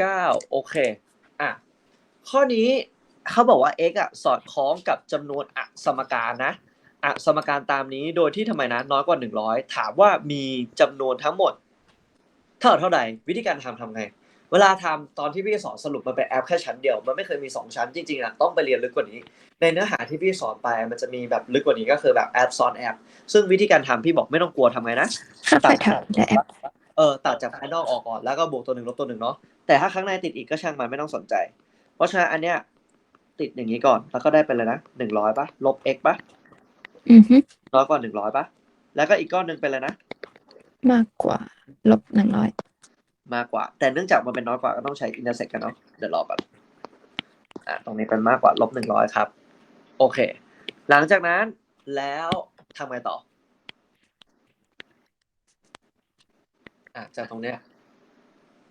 เก้าโอเค อะ ข้อนี้เขาบอกว่า x อะสอดคล้องกับจำนวนอะสมการนะอะสมการตามนี้โดยที่ทำไมนะน้อยกว่าหนึ่งร้อยถามว่ามีจำนวนทั้งหมด เท่าเท่าใดวิธีการทำทำไง เวลาทำตอนที่พี่สอนสรุปมันเป็นแอปแค่ชั้นเดียว มันไม่เคยมีสองชั้นจริงๆอะต้องไปเรียนลึกกว่านี้ ในเนื้อหาที่พี่สอนไปมันจะมีแบบลึกกว่านี้ก็คือแบบแอปซ้อนแอป ซึ่งวิธีการทำพี่บอกไม่ต้องกลัวทำไงนะเข้าไปทำและแอปเออตัดจากภายนอกออกก่อนแล้วก็บวกตัวหนึ่งลบตัวหนึ่งเนาะ แต่ถ้าข้างในติดอีกก็ช่างมันไม่ต้องสนใจ เพราะฉะนั้นอันเนี้ย ติดอย่างนี้ก่อน แล้วก็ได้เป็นเลยนะหนึ่งร้อยปะลบ x ปะอือฮึน้อยกว่าหนึ่งร้อยปะแล้วก็อีกก้อนหนึ่งเป็นเลยนะมากกว่า ลบหนึ่งร้อยมากกว่า แต่เนื่องจากมันเป็นน้อยกว่าก็ต้องใช้อินเตอร์เซ็กกันเนาะเดี๋ยวรอก่อนอะตรงนี้เป็นมากกว่าลบหนึ่งร้อยครับ โอเค หลังจากนั้นแล้วทำไงต่ออะจากตรงเนี้ย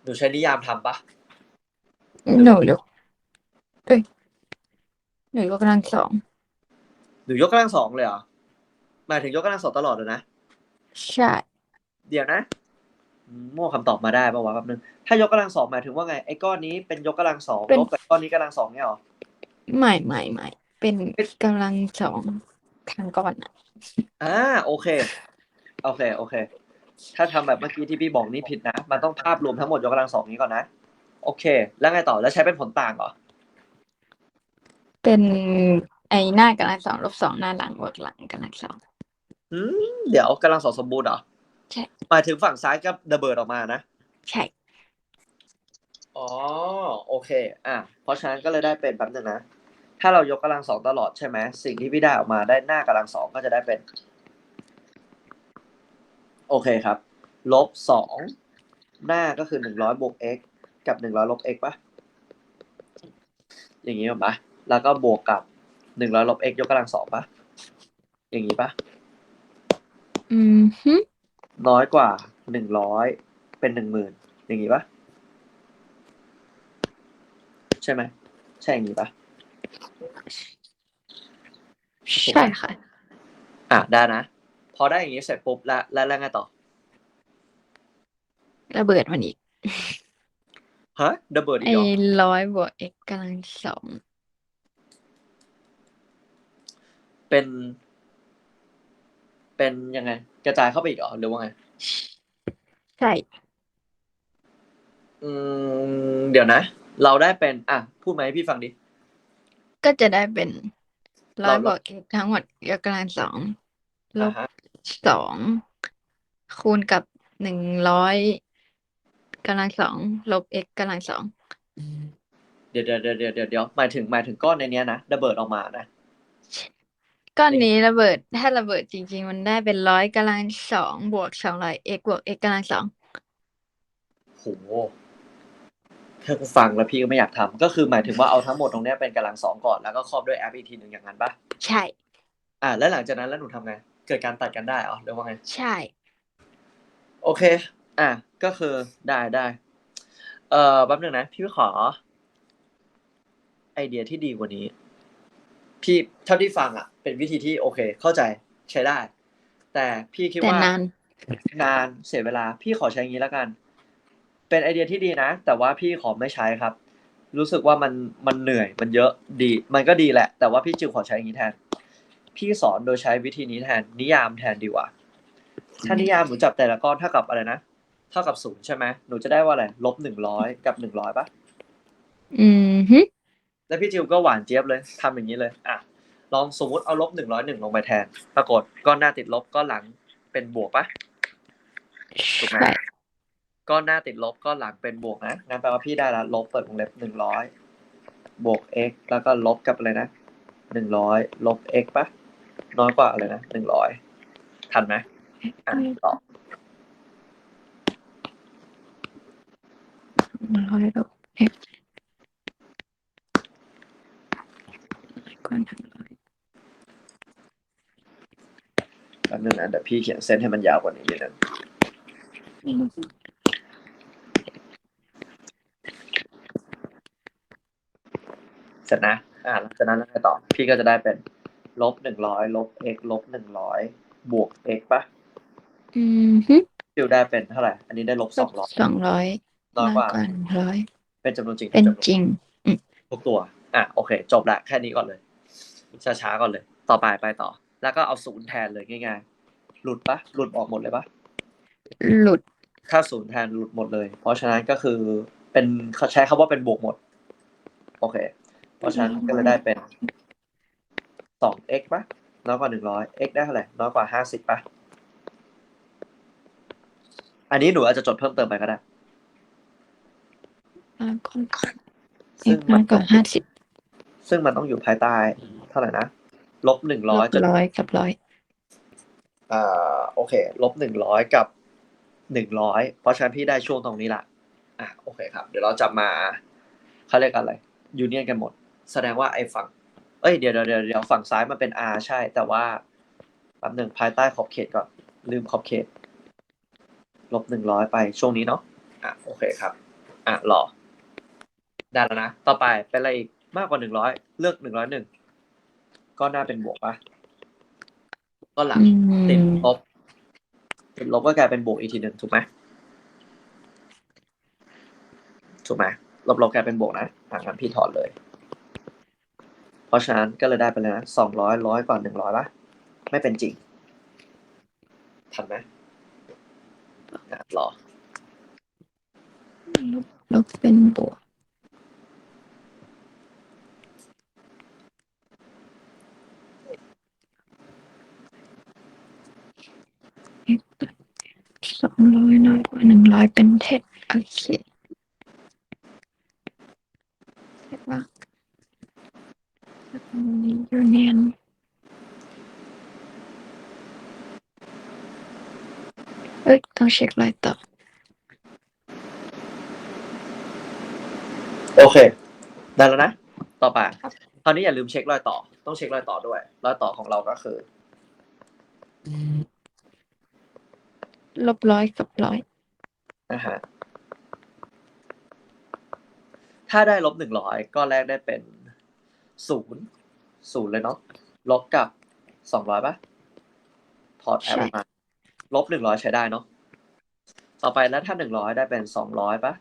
หนูใช้นิยามทำปะหนูยกเอ้ยหนูยกกำลังสอง หนูยกกำลังสองเลยเหรอหมายถึงยกกำลังสองตลอดเลยนะ ใช่ เดี๋ยวนะอืมมั่วคำตอบมาได้ป่าวะแป๊บนึง ถ้ายกกำลังสองหมายถึงว่าไงไอ้ก้อนนี้เป็นยกกำลังสองลบกับก้อนนี้กำลังสองเนี่ยเหรอ ไม่ไม่ไม่เป็นกำลังสองทางก่อนอะอ่าโอเค โอเค โอเค ถ้าทำแบบเมื่อกี้ที่พี่บอกนี่ผิดนะ มันต้องภาพรวมทั้งหมดยกกำลังสองนี้ก่อนนะ โอเค แล้วไงต่อ แล้วใช้เป็นผลต่างเหรอ เป็นไอหน้ากำลังสองลบสองหน้าหลังบวกหลังกำลังสองอืมเดี๋ยวกำลังสองสมบูรณ์เหรอ ใช่หมายถึงฝั่งซ้ายกับระเบิดออกมานะ ใช่ อ๋อ โอเค อะ เพราะฉะนั้นก็เลยได้เป็นแป๊บนึงนะ ถ้าเรายกกำลังสองตลอดใช่ไหม สิ่งที่พี่ได้ออกมาได้หน้ากำลังสองก็จะได้เป็น โอเคครับ ลบสองหน้าก็คือหนึ่งร้อยบวก x กับหนึ่งร้อยลบ x ปะอย่างนี้ถูกปะแล้วก็บวกกับหนึ่งร้อยลบ x ยกกำลังสองปะอย่างนี้ปะอืมฮึน้อยกว่าหนึ่งร้อยเป็นหนึ่งหมื่นอย่างนี้ปะใช่ไหมใช่อย่างนี้ปะใช่ค่ะ อะได้นะ พอได้อย่างนี้เสร็จปุ๊บแล้วแล้วแล้วไงต่อระเบิดมันอีกฮะดับเบิลอีไอกเหรอร้อยบวก x กำลังสองเป็น เป็นยังไง กระจายเข้าไปอีกเหรอหรือว่าไง ใช่ อืมเดี๋ยวนะ เราได้เป็น อะ พูดมาให้พี่ฟังดิ ก็จะได้เป็นร้อยเราบวก x ทั้งหมดยกกำลังสองลอ่าบฮะ สองคูณกับหนึ่งร้อยกำลังสองลบ x กำลังสองเดี๋ยวเดี๋ยวเดี๋ยวเดี๋ยวเดี๋ยวเดี๋ยวหมายถึงหมายถึงก้อนในเนี้ยนะระเบิดออกมานะก้อนนี้ระเบิดถ้าระเบิดจริง ๆ มันได้เป็นร้อยกำลังสองบวกสองร้อย x บวก x กำลังสองโหแค่ฟังแล้วพี่ก็ไม่อยากทำก็คือหมายถึงว่าเอาทั้งหมดตรงเนี้ยเป็นกำลังสองก่อนแล้วก็ครอบด้วยแอปอีกทีหนึ่งอย่างนั้นปะใช่ อะแล้วหลังจากนั้นแล้วหนูทำไง เกิดการตัดกันได้เหรอหรือว่าไง ใช่ โอเค อะ ก็คือได้ได้ เอ่อแป๊บนึงนะ พี่ขอ ไอเดียที่ดีกว่านี้ พี่เท่าที่ฟังอะ เป็นวิธีที่โอเค เข้าใจใช้ได้ แต่พี่คิดแต่ว่านาน นานเสียเวลา พี่ขอใช้อย่างนี้แล้วกัน เป็นไอเดียที่ดีนะ แต่ว่าพี่ขอไม่ใช้ครับ รู้สึกว่ามันมันเหนื่อย มันเยอะดี มันก็ดีแหละ แต่ว่าพี่จิวขอใช้อย่างนี้แทน พี่สอนโดยใช้วิธีนี้แทนนิยามแทนดีกว่า ถ้านิยามหนูจับแต่ละก้อนเท่ากับอะไรนะ เท่ากับศูนย์ใช่ไหมหนูจะได้ว่าอะไรลบหนึ่งร้อยกับหนึ่งร้อยปะอืมฮึแล้วพี่จิวก็หวานเจี๊ยบเลยทำอย่างนี้เลย อะ ลองสมมติเอาลบหนึ่งร้อยหนึ่งลงไปแทน ปรากฏก้อนหน้าติดลบก้อนหลังเป็นบวกปะถูกไหมใช่ก้อนหน้าติดลบก้อนหลังเป็นบวกนะงั้นแปลว่าพี่ได้ละลบเปิดวงเล็บหนึ่งร้อยบวก x แล้วก็ลบกับอะไรนะหนึ่งร้อยลบ x ปะ น้อยกว่าอะไรนะหนึ่งร้อยทันไหมอะต่อร้อยลบ x ก้อนทั้งร้อยแป๊บนึงนะเดี๋ยวพี่เขียนเส้นให้มันยาวกว่านี้นิดนึงเสร็จนะ อ่าหลังจากนั้นแล้วไงต่อ พี่ก็จะได้เป็น ลบหนึ่งร้อยลบ x ลบหนึ่งร้อยบวก x ปะอืมฮึฟิวได้เป็นเท่าไหร่ อันนี้ได้ลบสลอบงร้อยสองร้อยน้อยกว่าร้อยเป็นจำนวนจริงเป็นทุกจำนวนจริงทุกตัว อะโอเค จบละแค่นี้ก่อนเลย ช้าๆก่อนเลย ต่อไปไปต่อ แล้วก็เอาศูนย์แทนเลยง่ายๆ หลุดปะหลุดออกหมดเลยปะหลุดถ้าศูนย์แทนหลุดหมดเลย เพราะฉะนั้นก็คือเป็นเขาใช้คำว่าเป็นบวกหมด โอเค เพราะฉะนั้นก็เลยได้เป็น สอง x ปะน้อยกว่าหนึ่งร้อย x ได้เท่าไหร่น้อยกว่าห้าสิบปะอันนี้หนูอาจจะจดเพิ่มเติมไปก็ได้มากกว่าซึ่งมากกว่าห้าสิบซึ่งมันต้องอยู่ภายใต้ เท่าไหร่นะลบหนึ่งร้อยจนร้อยกับร้อยอ่าโอเคลบหนึ่งร้อยกับหนึ่งร้อยเพราะฉะนั้นพี่ได้ช่วงตรงนี้ละอะโอเคครับ เดี๋ยวเราจะมาเขาเรียกอะไรยูเนียนกันหมด แสดงว่าไอ้ฝั่ง เอ้ยเดี๋ยวเดี๋ยวเดี๋ยวเดี๋ยวฝั่งซ้ายมันเป็น R ใช่ แต่ว่าแป๊บหนึ่งภายใต้ขอบเขตก่อน ลืมขอบเขต ลบหนึ่งร้อยไปช่วงนี้เนาะอะโอเคครับ อะรอได้แล้วนะ ต่อไปเป็นอะไรอีกมากกว่าหนึ่งร้อยเลือกหนึ่งร้อยหนึ่งก็น่าเป็นบวกปะก็หลังอืติดมลบติดลบก็กลายเป็นบวกอีกทีหนึ่งถูกไหมถูกไหมลบลบกลายเป็นบวกนะอ่างั้นพี่ถอนเลย เพราะฉะนั้นก็เลยได้ไปเลยนะสองร้อยร้อยกว่าหนึ่งร้อยปะไม่เป็นจริง ทันไหมรอลบลบเป็นบวกสองร้อยน้อยกว่าหนึ่งร้อยเป็นเท็จโอเคเท็จว่า ยูเนียนเอ้ยต้องเช็ครอยต่อ โอเค ได้แล้วนะ ต่อไปครับ คราวนี้อย่าลืมเช็ครอยต่อ ต้องเช็ครอยต่อด้วย รอยต่อของเราก็คือ ลบร้อยกับร้อย นะฮะ ถ้าได้ลบหนึ่งร้อยก็แรกได้เป็น ศูนย์ศูนย์เลยเนาะลบกับสองร้อยปะถอดแอปใช่มาลบหนึ่งร้อยใช้ได้เนาะต่อไปแล้วถ้าหนึ่งร้อยได้เป็นสองร้อยปะ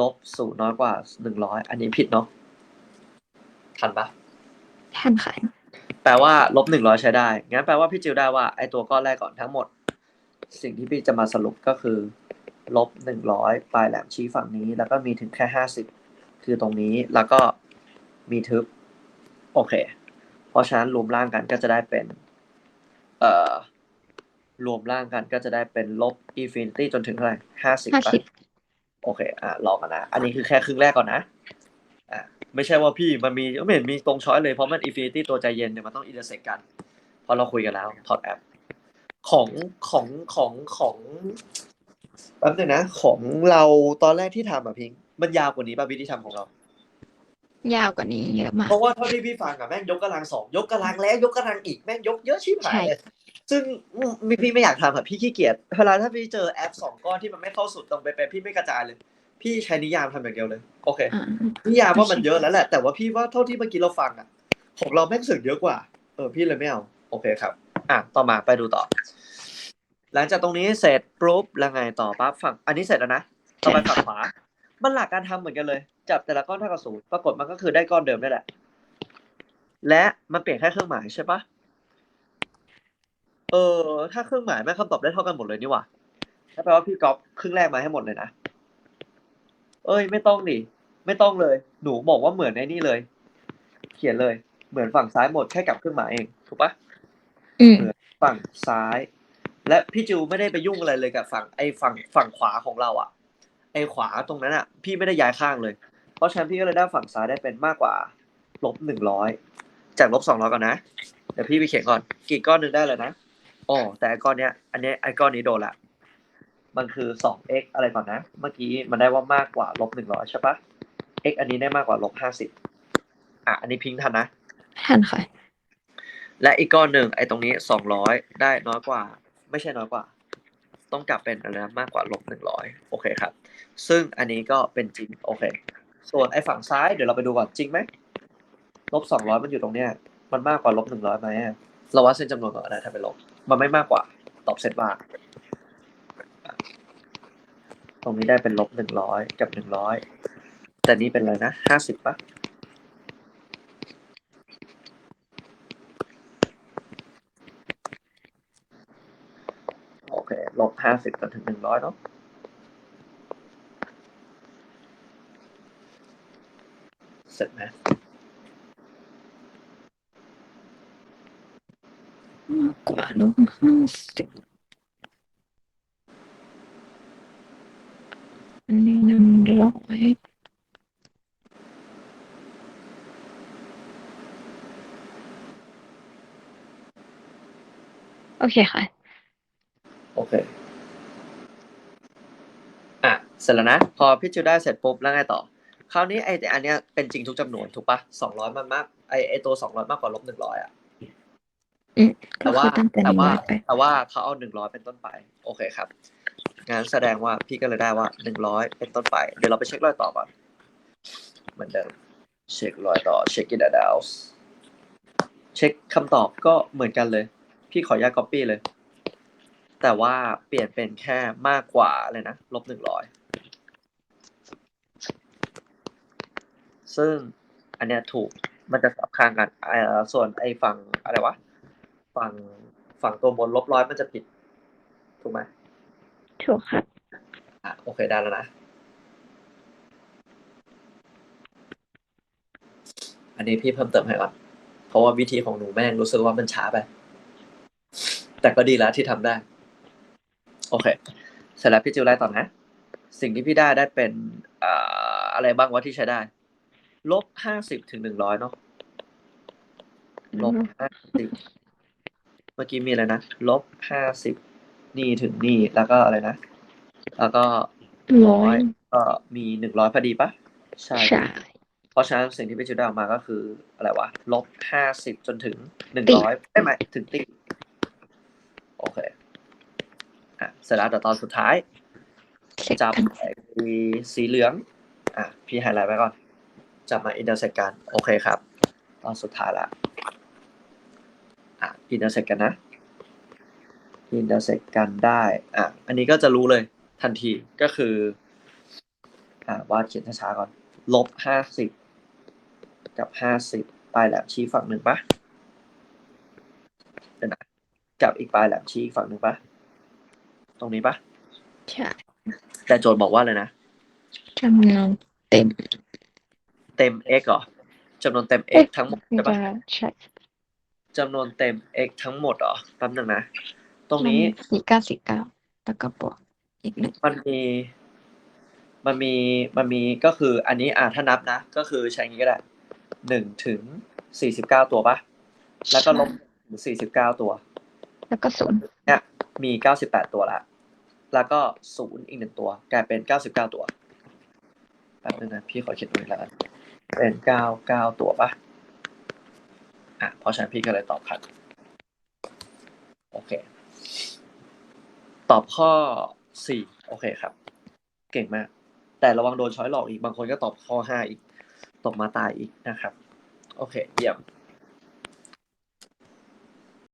ลบศูนย์น้อยกว่าหนึ่งร้อยอันนี้ผิดเนาะทันปะท่านขายแปลว่าลบหนึ่งร้อยใช้ได้งั้นแปลว่าพี่จิวได้ว่าไอตัวก้อนแรกก่อนทั้งหมด สิ่งที่พี่จะมาสรุปก็คือลบหนึ่งร้อยปลายแหลมชี้ฝั่งนี้ แล้วก็มีถึงแค่ห้าสิบคือตรงนี้แล้วก็มีทึบ โอเค เพราะฉะนั้นรวมร่างกันก็จะได้เป็น เอ่อ รวมร่างกันก็จะได้เป็นลบอินฟินิตี้จนถึงเท่าไหร่ห้าสิบห้าสิบโอเค อะรอกันนะ อันนี้คือแค่ครึ่งแรกก่อนนะ อะ ไม่ใช่ว่าพี่มันมีไม่เห็นมีตรงช้อยเลย เพราะมันอินฟินิตี้ตัวใจเย็นเนี่ยมันต้องอินเตอร์เซ็กกันเพราะเราคุยกันแล้วถอดแอป ของของของของแป๊บนึงนะ ของเราตอนแรกที่ทำอะพิงค์มันยาวกว่านี้ป่ะวิธีทำของเรา ยาวกว่านี้เยอะมาก เพราะว่าเท่าที่พี่ฟังอะแม่งยกกำลังสองยกกำลังแล้วยกกำลังอีกแม่งยกเยอะชิบหายเลยซึ่งอืมพี่พี่ไม่อยากทำอะพี่ขี้เกียจเวลาถ้าพี่เจอแอปสองก้อนที่มันไม่เข้าสุดตรงไปเป็นพี่ไม่กระจายเลย พี่ใช้นิยามทำอย่างเดียวเลย โอเคอ่านิยามว่ามันเยอะแล้วแหละ แต่ว่าพี่ว่าเท่าที่เมื่อกี้เราฟังอะของเราแม่งสึกเยอะกว่า เออพี่เลยไม่เอา โอเคครับ อะต่อมาไปดูต่อ หลังจากตรงนี้เสร็จปุ๊บแล้วไงต่อปั๊บฝั่ง อันนี้เสร็จแล้วนะต่อไปฝั่งขวา มันหลักการทำเหมือนกันเลย จับแต่ละก้อนเท่ากับศูนย์ปรากฏมันก็คือได้ก้อนเดิมได้แหละ และมันเปลี่ยนแค่เครื่องหมายใช่ปะเออ ถ้าเครื่องหมายแม่งคำตอบได้เท่ากันหมดเลยนี่หว่าถ้าแปลว่าพี่ก๊อปครึ่งแรกมาให้หมดเลยนะ เอ้ย ไม่ต้องดิไม่ต้องเลย หนูบอกว่าเหมือนในนี่เลย เขียนเลย เหมือนฝั่งซ้ายหมดแค่กลับเครื่องหมายเองถูกปะอืมฝั่งซ้าย และพี่จูไม่ได้ไปยุ่งอะไรเลยกับฝั่งไอ้ฝั่งฝั่งขวาของเราอะ ไอ้ขวาตรงนั้นอะพี่ไม่ได้ย้ายข้างเลย เพราะฉะนั้นพี่ก็เลยได้ฝั่งซ้ายได้เป็นมากกว่าลบหนึ่งร้อยจากลบสองร้อยก่อนนะเดี๋ยวพี่ไปเขียนก่อน กี่ก้อนหนึ่งได้เลยนะอ๋อแต่ไอ้ก้อนเนี้ย อันเนี้ยไอ้ก้อนนี้โดนละมันคือสอง x อะไรก่อนนะ เมื่อกี้มันได้ว่ามากกว่าลบหนึ่งร้อยใช่ปะ x อันนี้ได้มากกว่าลบห้าสิบอะอันนี้พิงค์ทันนะท่านค่ะและอีกก้อนหนึ่งไอ้ตรงนี้สองร้อยได้น้อยกว่า ไม่ใช่น้อยกว่า ต้องกลับเป็นอะไรนะมากกว่าลบหนึ่งร้อยโอเคครับ ซึ่งอันนี้ก็เป็นจริงโอเค ส่วนไอ้ฝั่งซ้ายเดี๋ยวเราไปดูก่อนจริงไหมลบสองร้อยมันอยู่ตรงเนี้ย มันมากกว่าลบหนึ่งร้อยไหมเราวัดเส้นจำนวนก่อนนะถ้าไปลบมันไม่มากกว่า ตอบเซตว่าตรงนี้ได้เป็นลบหนึ่งร้อยกับหนึ่งร้อยแต่นี่เป็นอะไรนะห้าสิบปะโอเคลบห้าสิบจนถึงหนึ่งร้อยเนาะ เสร็จไหมมากกว่าลบห้าสิบอันนี้หนึ่งร้อยโอเคค่ะ โอเค อะ เสร็จแล้วนะ พอพี่จิวได้เสร็จปุ๊บแล้วไงต่อ คราวนี้ไอ้อันเนี้ยเป็นจริงทุกจำนวนถูกปะสองร้อยมันมากไอ้ไอ้ตัวสองร้อยมากกว่าลบหนึ่งร้อยอะอืมก็แต่คืว่าอตั้งแต่หแต่นึ่งว่าร้อยไปแต่ว่าเขาเอาหนึ่งร้อยเป็นต้นไป โอเคครับงั้นแสดงว่าพี่ก็เลยได้ว่าหนึ่งร้อยเป็นต้นไป เดี๋ยวเราไปเช็ครอยต่อก่อนเหมือนเดิมเช็ครอยต่อเช็คกินดาวส์เช็คคำตอบก็เหมือนกันเลย พี่ขออนุญาต copy เลย แต่ว่าเปลี่ยนเป็นแค่มากกว่าเลยนะลบหนึ่งร้อย ซึ่งอันเนี้ยถูกมันจะสับข้างกันเอ่อส่วนไอ้ฝั่งอะไรวะฝั่งฝั่งตัวบนลบร้อยมันจะผิด ถูกไหมถูกครับอะโอเคได้แล้วนะ อันนี้พี่เพิ่มเติมให้ก่อน เพราะว่าวิธีของหนูแม่งรู้สึกว่ามันช้าไป แต่ก็ดีแล้วที่ทำได้ โอเค เสร็จแล้วพี่จิวไล่ต่อนะ สิ่งที่พี่ได้ได้เป็นอ่าอะไรบ้างวะที่ใช้ได้ ลบห้าสิบถึงหนึ่งร้อยเนาะลบห้าสิบเมื่อกี้มีอะไรนะลบห้าสิบนี่ถึงนี่แล้วก็อะไรนะ แล้วก็ร้อยก็มีหนึ่งร้อยพอดีปะใช่ใช่เพราะฉะนั้นสิ่งที่พี่จุดได้ออกมาก็คืออะไรวะลบห้าสิบจนถึงหนึ่งติร้อยไม่ไหมถึงติโอเคอะเสร็จแล้วแต่ตอนสุดท้ายเช็คจับกันไอ้สีเหลือง อะ พี่ไฮไลท์ไว้ก่อน จับมาอินเตอร์เซ็กกัน โอเคครับ ตอนสุดท้ายละอะอินเตอร์เซ็กกันนะอินเตอร์เซ็กกันได้อะอันนี้ก็จะรู้เลยทันทีก็คืออ่าวาดเขียนช้าๆก่อนลบห้าสิบกับห้าสิบปลายแหลมชี้ฝั่งหนึ่งปะเดี๋ยวนะกับอีกปลายแหลมชี้อีกฝั่งหนึ่งปะตรงนี้ปะใช่แต่โจทย์บอกว่าเลยนะจำนวนเต็ม เต็ม x เหรอจำนวนเต็ม x ทั้งหมดใช่ปะใช่จำนวนเต็ม x ทั้งหมดเหรอแป๊บหนึงนะ ตรงนี้สี่เก้าสี่เก้าแล้วก็บวกอีกหนึ่งมันมีมันมีมันมีก็คืออันนี้อ่าถ้านับนะ ก็คือใช้อย่างนี้ก็ได้หนึ่งถึงสี่สิบเก้าตัวปะแล้วก็ลบถึงสี่สิบเก้าตัว แล้วก็ศูนย์เนี่ยมีเก้าสิบแปดตัวละ แล้วก็ศูนย์อีกหนึ่งตัว กลายเป็นเก้าสิบเก้าตัวแป๊บนึงนะพี่ขอคิดดูอีกแล้วกัน เป็นเก้าเก้าตัวปะอะเพราะฉะนั้นพี่ก็เลยตอบครับโอเค ตอบข้อสี่โอเคครับ เก่งมาก แต่ระวังโดนช้อยหลอกอีกบางคนก็ตอบข้อห้าอีก ตกมาตายอีกนะครับ โอเค เยี่ยม